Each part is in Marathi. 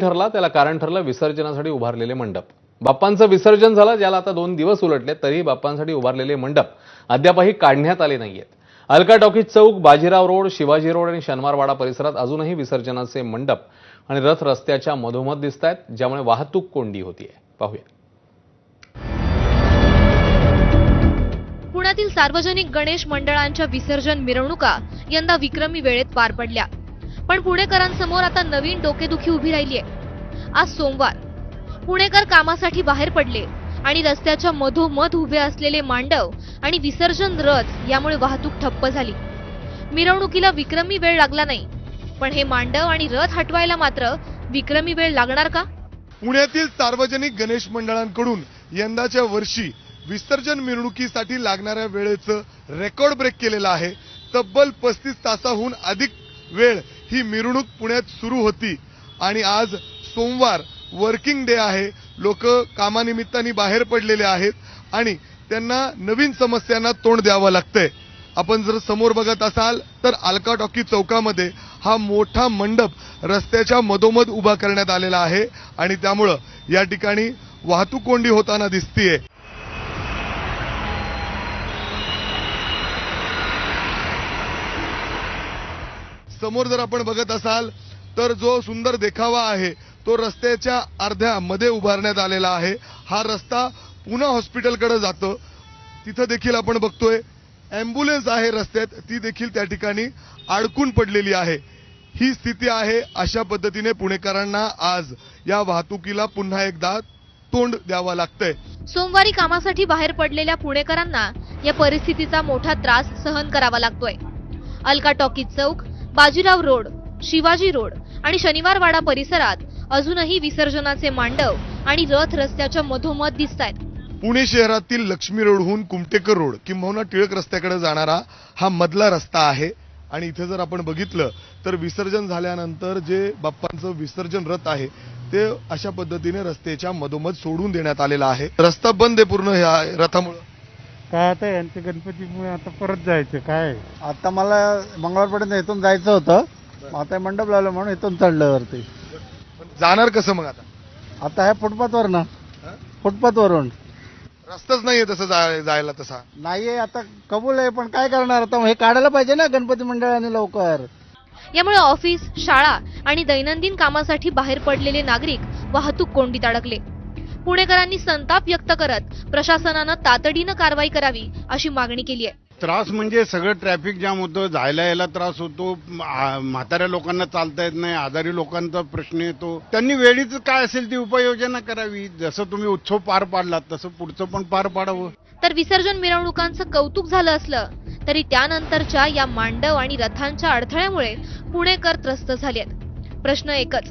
ठरला त्याला कारण ठरलं विसर्जनासाठी उभारलेले मंडप. बाप्पांचं विसर्जन झालं ज्याला आता दोन दिवस उलटले तरी बाप्पांसाठी उभारलेले मंडप अद्यापही काढण्यात आले नाहीयेत. अलका टॉकीज चौक बाजीराव रोड शिवाजी रोड आणि शनिवारवाडा परिसरात अजूनही विसर्जनाचे मंडप आणि रथ रस्त्याच्या मधोमध दिसत आहेत ज्यामुळे वाहतूक कोंडी होतीये. पाहूया. पुण्यातील सार्वजनिक गणेश मंडळांच्या विसर्जन मिरवणुका यंदा विक्रमी वेळेत पार पडल्या. पण पुणेकरांसमोर आता नवीन डोकेदुखी उभी राहिली आहे आज सोमवार. पुणेकर कामासाठी बाहेर पडले आणि रस्त्याच्या मधोमध उभे असलेले मांडव आणि विसर्जन रथ यामुळे वाहतूक ठप्प झाली. मिरवणुकीला विक्रमी वेळ लागला नाही. पण हे मांडव आणि रथ हटवायला मात्र विक्रमी वेळ लागणार का? पुण्यातील सार्वजनिक गणेश मंडळांकडून यंदाच्या वर्षी विसर्जन मिरवणुकीसाठी लागणाऱ्या वेळेचं रेकॉर्ड ब्रेक केलेलं आहे. तब्बल पस्तीस तासाहून अधिक वेळ ही मिरवणूक पुण्यात सुरू होती. आणि आज सोमवार वर्किंग डे आहे. लोक कामानिमित्ताने बाहेर पडलेले आहेत आणि त्यांना नवीन समस्यांना तोंड द्यावं लागतंय. आपण जर समोर बघत असाल तर अलका टॉकी चौकामध्ये हा मोठा मंडप रस्त्याच्या मधोमध उभा करण्यात आलेला आहे. आणि त्यामुळं या ठिकाणी वाहतूक कोंडी होताना दिसतीये. समोर जर आपण बघत असाल तर जो सुंदर देखावा आहे तो रस्त्याच्या अर्ध्या मध्ये उभारण्यात आलेला आहे. हा रस्ता पुन्हा हॉस्पिटलकडे जातो. तिथं देखील आपण बघतोय ॲम्ब्युलन्स आहे रस्त्यात ती देखील त्या ठिकाणी अडकून पडलेली आहे. ही स्थिती आहे अशा पद्धतीने पुणेकरांना आज या वाहतुकीला पुन्हा एकदा तोंड द्यावा लागतंय. सोमवारी कामासाठी बाहेर पडलेल्या पुणेकरांना या परिस्थितीचा मोठा त्रास सहन करावा लागतोय. अलका टॉकीज चौक बाजीराव रोड शिवाजी रोड आणि शनिवारवाडा परिसरात अजूनही विसर्जनाचे मांडव आणि रथ रस्त्याच्या मधोमध दिसत आहेत पुणे शहरातील लक्ष्मी रोडहून कुमटेकर रोड किंबहुना टिळक रस्त्याकडे जाणारा हा मधला रस्ता आहे. आणि इथे जर आपण बघितलं तर विसर्जन झाल्यानंतर जे बाप्पांचं विसर्जन रथ आहे ते अशा पद्धतीने रस्त्याच्या मधोमध सोडून देण्यात आलेला आहे. रस्ता बंद आहे पूर्ण ह्या रथामुळे. काय आता यांच्या गणपतीमुळे आता परत जायचं काय? आता मला मंगळवारपर्यंत इथून जायचं होतं. मग आता मंडप लावलं म्हणून इथून चढलं वरती जाणार कसं मग आता? आता हे फुटपाथवर ना. फुटपाथवरून. रस्ताच नाहीये तसं जाय- जायला तसा. नाहीये आता कबूल आहे पण काय करणार आता? हे काढायला पाहिजे ना गणपती मंडळाने लवकर. यामुळे ऑफिस शाळा आणि दैनंदिन कामासाठी बाहेर पडलेले नागरिक वाहतूक कोंडीत अडकले. पुणेकरांनी संताप व्यक्त करत प्रशासनानं तातडीनं कारवाई करावी अशी मागणी केली आहे. त्रास म्हणजे सगळं ट्रॅफिक जाम होतं जायला यायला त्रास होतो म्हाताऱ्या लोकांना चालता येत नाही आजारी लोकांचा प्रश्न येतो. त्यांनी वेळीच काय असेल ती उपाययोजना करावी. जसं तुम्ही उत्सव पार पाडलात तसं पुढचं पण पार पाडावं. तर विसर्जन मिरवणुकांचं कौतुक झालं असलं तरी त्यानंतरच्या या मांडव आणि रथांच्या अडथळ्यामुळे पुणेकर त्रस्त झाले आहेत प्रश्न एकच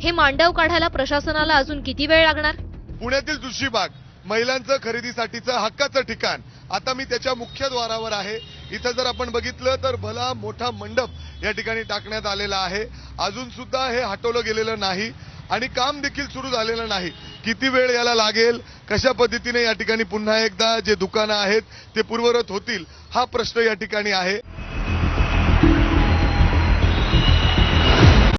हे मांडव काढायला प्रशासनाला अजून किती वेळ लागणार? पुण्यातील तुळशीबाग महिलांचं खरेदीसाठीचं हक्काचं ठिकाण. आता मी त्याच्या मुख्य द्वारावर आहे. इथं जर आपण बघितलं तर भला मोठा मंडप या ठिकाणी टाकण्यात आलेला आहे. अजून सुद्धा हे हटवलं गेलेलं नाही आणि काम देखील सुरू झालेलं नाही. किती वेळ याला लागेल? कशा पद्धतीने या ठिकाणी पुन्हा एकदा जे दुकानं आहेत ते पूर्वरत होतील? हा प्रश्न या ठिकाणी आहे.